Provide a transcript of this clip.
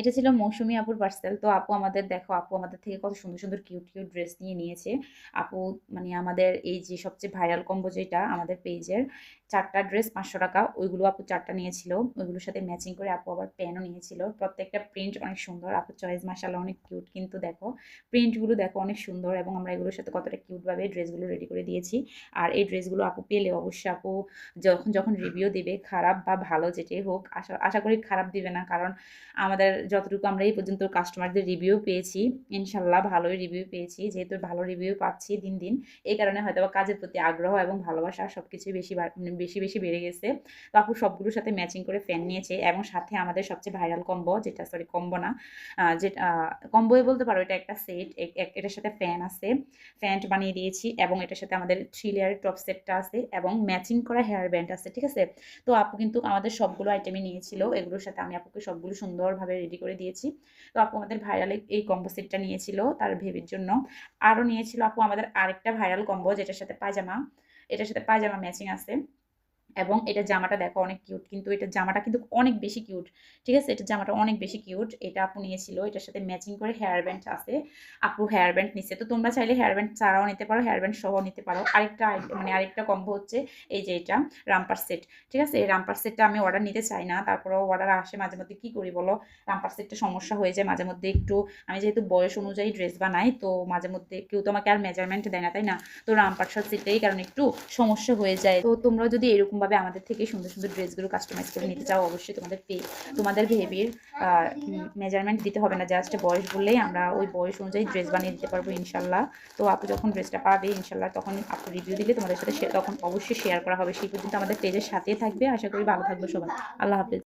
এটা ছিল মৌসুমী আপুর পার্সেল তো আপু আমাদের দেখো, আপু আমাদের থেকে কত সুন্দর সুন্দর কিউট কিউট ড্রেস নিয়ে নিয়েছে। আপু মানে আমাদের এই যে সবচেয়ে ভাইরাল কম্বো যেটা আমাদের পেজের চারটা ড্রেস পাঁচশো টাকা, ওইগুলো আপু চারটা নিয়েছিল। ওইগুলোর সাথে ম্যাচিং করে আপু আবার প্যানও নিয়েছিল। প্রত্যেকটা প্রিন্ট অনেক সুন্দর। আপু চয়েস মাসালা অনেক কিউট কিন্তু দেখো প্রিন্টগুলো দেখো অনেক সুন্দর এবং আমরা এগুলোর সাথে কতটা কিউটভাবে ড্রেসগুলো রেডি করে দিয়েছি। আর এই ড্রেসগুলো আপু পেলে অবশ্যই আপু যখন যখন রিভিউ দেবে, খারাপ বা ভালো যেটাই হোক, আশা আশা করি খারাপ দিবে না। কারণ আমাদের যতটুকু আমরা এই পর্যন্ত কাস্টমারদের রিভিউ পেয়েছি ইনশাল্লাহ ভালোই রিভিউ পেয়েছি। যেহেতু ভালো রিভিউ পাচ্ছি দিন দিন, এই কারণে হয়তো কাজের প্রতি আগ্রহ এবং ভালোবাসা সব কিছুই বেশি বেশি বেশি বেড়ে গেছে। তো আপু সবগুলোর সাথে ম্যাচিং করে ফ্যান নিয়েছে এবং সাথে আমাদের সবচেয়ে ভাইরাল কম্বো যেটা সরি কম্বো না যেটা কম্বোই বলতে পারো, এটা একটা সেট এটার সাথে ফ্যান আছে। ফ্যান্ট বানিয়ে দিয়েছি এবং এটার সাথে আমাদের থ্রি লেয়ারের টপ সেটটা আছে এবং ম্যাচিং করা হেয়ার ব্যান্ড আছে, ঠিক আছে? তো আপু কিন্তু আমাদের সবগুলো আইটেমই নিয়েছিল, এগুলোর সাথে আমি আপুকে সবগুলো সুন্দরভাবে রেডি করে দিয়েছি। তো আপু আমাদের ভাইরাল এই কম্বো সেটটা নিয়েছিল তার ভেবির জন্য। আরও নিয়েছিল আপু আমাদের আরেকটা ভাইরাল কম্বো যেটার সাথে পায়জামা, এটার সাথে পায়জামা ম্যাচিং আছে। এবং এটা জামাটা দেখো অনেক কিউট কিন্তু এটা জামাটা কিন্তু অনেক বেশি কিউট ঠিক আছে? এটা জামাটা অনেক বেশি কিউট এটা আপু নিয়েছিল, এটার সাথে ম্যাচিং করে হেয়ার ব্যান্ড আছে। আপু হেয়ার ব্যান্ড নিচ্ছে তো তোমরা চাইলে হেয়ার ব্যান্ড ছাড়াও নিতে পারো হেয়ার ব্যান্ড সহ নিতে পারো। আরেকটা মানে আরেকটা কম্বো হচ্ছে এই যে এটা, রামপার সেট ঠিক আছে? এই রামপার সেটটা আমি অর্ডার নিতে চাই না, তারপরেও অর্ডার আসে মাঝে মধ্যে, কী করি বলো? রামপার সেটটা সমস্যা হয়ে যায় মাঝে মধ্যে একটু, আমি যেহেতু বয়স অনুযায়ী ড্রেস বানাই, তো মাঝে মধ্যে কেউ তো আমাকে আর মেজারমেন্ট দেয় না, তাই না? তো রামপার সেটটাই কারণ একটু সমস্যা হয়ে যায়। তো তোমরা যদি এরকমভাবে আমাদের থেকে সুন্দর সুন্দর ড্রেসগুলো কাস্টমাইজ করে নিতে চাও, অবশ্যই তোমাদের পে, তোমাদের ভেবির মেজারমেন্ট দিতে হবে না। জাস্ট বয়স বললেই আমরা ওই বয়স অনুযায়ী ড্রেস বানিয়ে দিতে পারব ইনশাল্লাহ। তো আপু যখন ড্রেসটা পাবে, ইনশাল্লাহ তখন আপু রিভিউ দিলে তোমাদের সাথে তখন অবশ্যই শেয়ার করা হবে। সেই পর্যন্ত আমাদের পেজের সাথে থাকবে। আশা করি ভালো থাকবে সবাই। আল্লাহ হাফেজ।